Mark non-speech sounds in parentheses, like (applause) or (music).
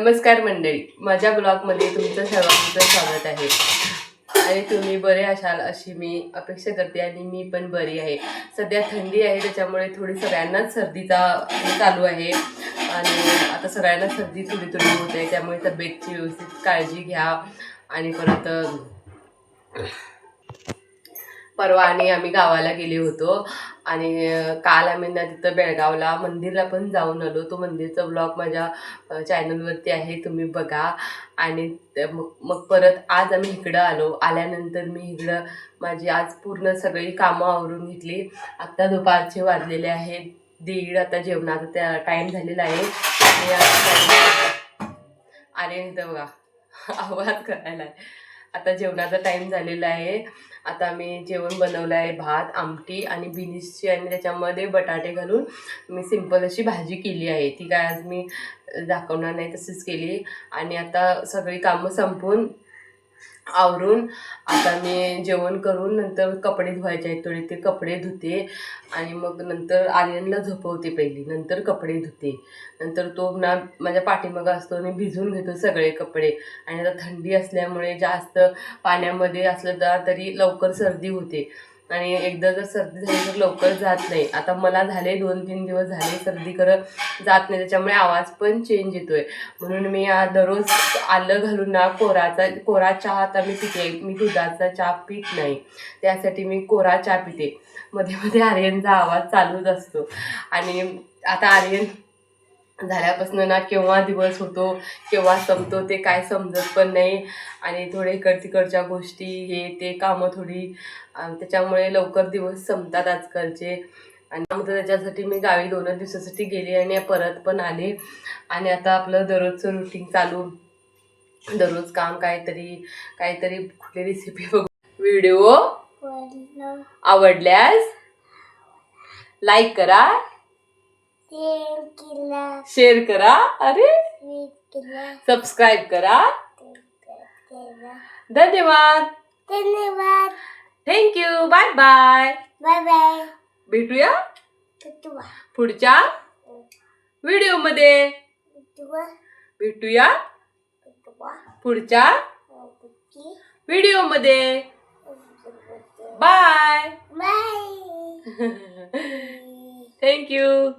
नमस्कार मंडळी. माझ्या ब्लॉगमध्ये तुमचं सर्वांचं स्वागत आहे. आणि तुम्ही बरे असाल अशी मी अपेक्षा करते आणि मी पण बरी आहे. सध्या थंडी आहे त्याच्यामुळे थोडी सगळ्यांनाच सर्दीचा चालू आहे. आणि आता सगळ्यांना सर्दी थोडी थोडी होत आहे त्यामुळे तब्येतची व्यवस्थित काळजी घ्या. आणि परत परवा आणि आम्ही गावाला गेले होतो. आणि काल आम्ही ना तिथं बेळगावला मंदिरला पण जाऊन आलो. तो मंदिरचा ब्लॉग माझ्या चॅनलवरती आहे तुम्ही बघा. आणि मग मग परत आज आम्ही इकडं आलो. आल्यानंतर मी इकडं माझी आज पूर्ण सगळी कामं आवरून घेतली. आत्ता दुपारचे वाजलेले आहेत दीड आता जेवणाचा त्या टाईम झालेला आहे. आणि अरे इथं बघा (laughs) आवाज करायला आहे आता जेवणाचा टाईम झालेला आहे. आता मी जेवण बनवलं आहे भात आमटी आणि बिन्सची आणि त्याच्यामध्ये बटाटे घालून मी सिंपल अशी भाजी केली आहे. ती काय आज मी दाखवणार नाही तशीच केली. आणि आता सगळी कामं संपून आवरून. आता मी जेवण करून नंतर कपडे धुवायचे आहेत थोडे ते कपडे धुते आणि मग नंतर आर्यनला झोपवते पहिली. नंतर कपडे धुते. नंतर तो ना माझ्या पाठीमागं असतो आणि भिजून घेतो सगळे कपडे. आणि आता थंडी असल्यामुळे जास्त पाण्यामध्ये असलं तर तरी लवकर सर्दी होते. आणि एकदा जर सर्दी झाली तर लवकर जात नाही. आता मला झाले दोन तीन दिवस झाले सर्दी करत जात नाही. त्याच्यामुळे आवाज पण चेंज येतोय. म्हणून मी दररोज आलं घालून ना कोराचा कोरा चहा आता मी पिते. मी दुधाचा चहा पित नाही. त्यासाठी मी कोरा चहा पिते. मध्ये मध्ये आर्यनचा आवाज चालूच असतो. आणि आता आर्यन झाल्यापासून ना केव्हा दिवस होतो केव्हा संपतो ते काय समजत पण नाही. आणि थोडे इकड तिकडच्या गोष्टी हे ते कामं थोडी त्याच्यामुळे लवकर दिवस संपतात आजकालचे. आणि मग त्याच्यासाठी मी गावी दोन दिवसासाठी गेले आणि परत पण आले. आणि आता आपलं दररोजचं रुटीन चालू. दररोज काम काहीतरी काहीतरी कुठली रेसिपी बघू. व्हिडिओ आवडल्यास लाईक करा. शेअर करा अरे। सबस्क्राईब करा। धन्यवाद। धन्यवाद। Thank you bye bye bye bye भेटूया पुढच्या व्हिडिओमध्ये तुवा भेटूया। पुढच्या बुकी व्हिडिओमध्ये बाय बाय थँक्यू